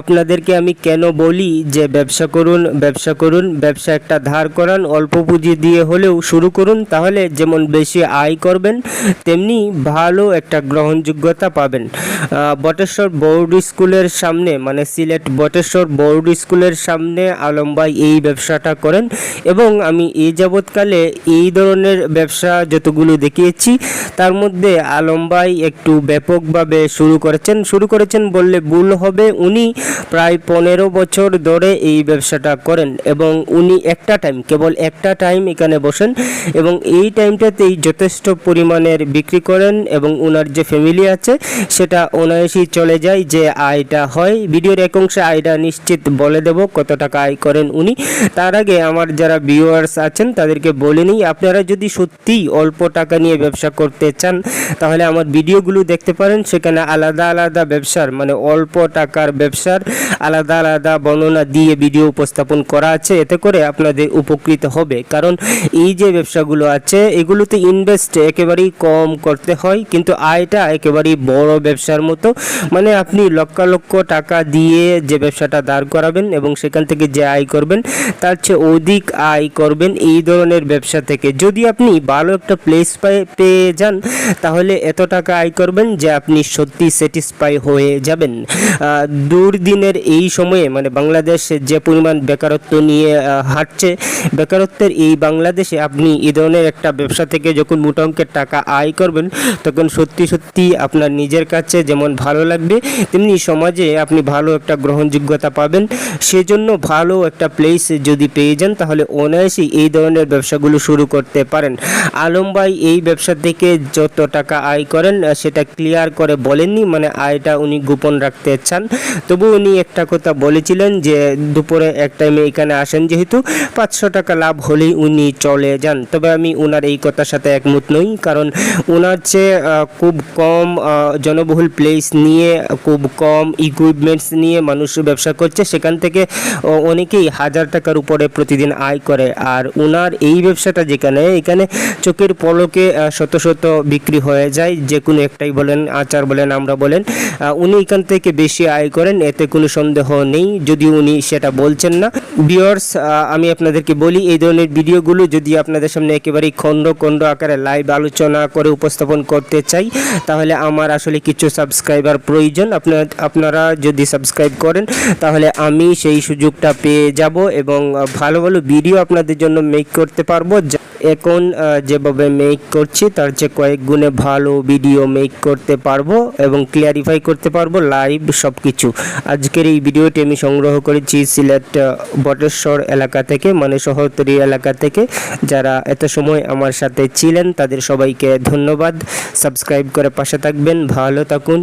আপনাদেরকে আমি কেন বলি যে ব্যবসা করুন ব্যবসা করুন, ব্যবসা একটা ধার করান, অল্প পুঁজি দিয়ে হলেও শুরু করুন, তাহলে যেমন বেশি আয় করবেন, তেমনি ভালো একটা গ্রহণযোগ্যতা পাবেন। বটেশ্বর বোর্ড স্কুলের সামনে মানে সিলেট বটেশ্বর বোর্ড স্কুলের সামনে আলম ভাই এই ব্যবসাটা করেন এবং আমি এই যাবৎকালে এই ধরনের ব্যবসা যতগুলো দেখিয়েছি, তার মধ্যে আলম ভাই একটু ব্যাপকভাবে শুরু করেছেন। শুরু করেছেন বললে ভুল হবে, উনি প্রায় পনেরো বছর ধরে এই ব্যবসাটা করেন এবং উনি একটা টাইম কেবল একটা টাইম এখানে বসেন এবং এই টাইমটাতেই যথেষ্ট পরিমাণের বিক্রি করেন এবং ওনার যে ফ্যামিলি আছে, সেটা অনায়াসেই চলে যায় যে আয়টা হয়। ভিডিওর এক অংশে আয়টা নিশ্চিত বলে দেব কত টাকা আয় করেন উনি। তার আগে আমার যারা ভিউয়ার্স আছেন, তাদেরকে বলে নিই, আপনারা যদি সত্যিই অল্প টাকা নিয়ে ব্যবসা করতে চান, তাহলে আমার ভিডিওগুলো দেখতে পারেন। সেখানে আলাদা আলাদা ব্যবসার মানে অল্প টাকার ব্যবসার আলাদা আলাদা বর্ণনা দিয়ে ভিডিও উপস্থাপন করা আছে। এতে করে আপনাদের উপকৃত হবে। কারণ এই যে ব্যবসাগুলো আছে এগুলোতে ইনভেস্ট একেবারেই কম করতে হয়। কিন্তু আয়টা একেবারেই বড় ব্যবসার মতো। মানে আপনি লক্ষ লক্ষ টাকা দিয়ে যে ব্যবসাটা দাঁড় করাবেন এবং সেখান থেকে যে আয় করবেন তার চেয়ে অধিক আয় করবেন এই ধরনের ব্যবসা থেকে। যদি আপনি ভালো একটা প্লেস পেয়ে যান তাহলে এত টাকা আয় করবেন যে আপনি সত্যি স্যাটিসফাই হয়ে যাবেন। আহ, দুর্দিনের এই সময়ে মানে বাংলাদেশ যে পরিমাণ বেকারত্ব নিয়ে হাঁটছে, বেকারত্বের এই বাংলাদেশে আপনি এই ধরনের একটা ব্যবসা থেকে যখন মোটা অঙ্কের টাকা আয় করবেন, তখন সত্যি সত্যি আপনার নিজের কাছে যেমন ভালো লাগবে, তেমনি সমাজে আপনি ভালো একটা গ্রহণযোগ্যতা পাবেন। সেজন্য ভালো একটা প্লেস যদি পেয়ে যান, তাহলে অনায়াসেই এই ধরনের ব্যবসাগুলো শুরু করতে পারেন। আলম ভাই, এই ব্যবসা থেকে যত টাকা আয় করেন সেটা ক্লিয়ার করে বলেননি মানে আয়টা উনি গোপন রাখতে চান। তবু উনি একটা কথা বলেছিলেন যে দুপুরে এক টাইমে এখানে আসেন যেহেতু পাঁচশো টাকা লাভ হলেই উনি চলে যান। তবে আমি ওনার এই কথার সাথে একমত নই, কারণ ওনার চেয়ে খুব কম জনবহুল প্লেস নিয়ে, খুব কম ইকুইপমেন্টস নিয়ে মানুষ ব্যবসা করছে। সেখান থেকে অনেকেই হাজার টাকার উপরে প্রতিদিন আয় করে। আর ওনার এই ব্যবসাটা যেখানে, এখানে চোখের পলকে শত শত বিক্রি হয়ে যায়। যে কোনো একটাই বলেন, আচার বলেন, আমরা বলেন উনি এখান থেকে বেশি আয় করেন। এতে কোনো সন্দেহ নেই, যদি উনি সেটা বলছেন না। বিয়ার্স আমি আপনাদেরকে বলি, এই ধরনের ভিডিওগুলো যদি আপনাদের সামনে একেবারেই খণ্ড খণ্ড আকারে লাইভ আলোচনা করে উপস্থাপন করতে চাই, তাহলে আমার আসলে কিছু সাবস্ক্রাইবার প্রয়োজন। আপনার, আপনারা যদি সাবস্ক্রাইব করেন, তাহলে আমি সেই সুযোগটা পেয়ে যাব এবং ভালো ভালো ভিডিও আপনাদের জন্য মেক করতে পারব। এখন যেভাবে মেক করছি, তার চেয়ে কয়েক গুণে ভালো ভিডিও মেক করতে পারব এবং ক্লিয়ারিফাই করতে পারব লাইভ সব কিছু আজকের এই ভিডিওটি আমি সংগ্রহ করেছি সিলেট বটেশ্বর এলাকা থেকে মানে শহরতরি এলাকা থেকে। যারা এত সময় আমার সাথে ছিলেন, তাদের সবাইকে ধন্যবাদ। সাবস্ক্রাইব করে পাশে থাকবেন, ভালো থাকুন।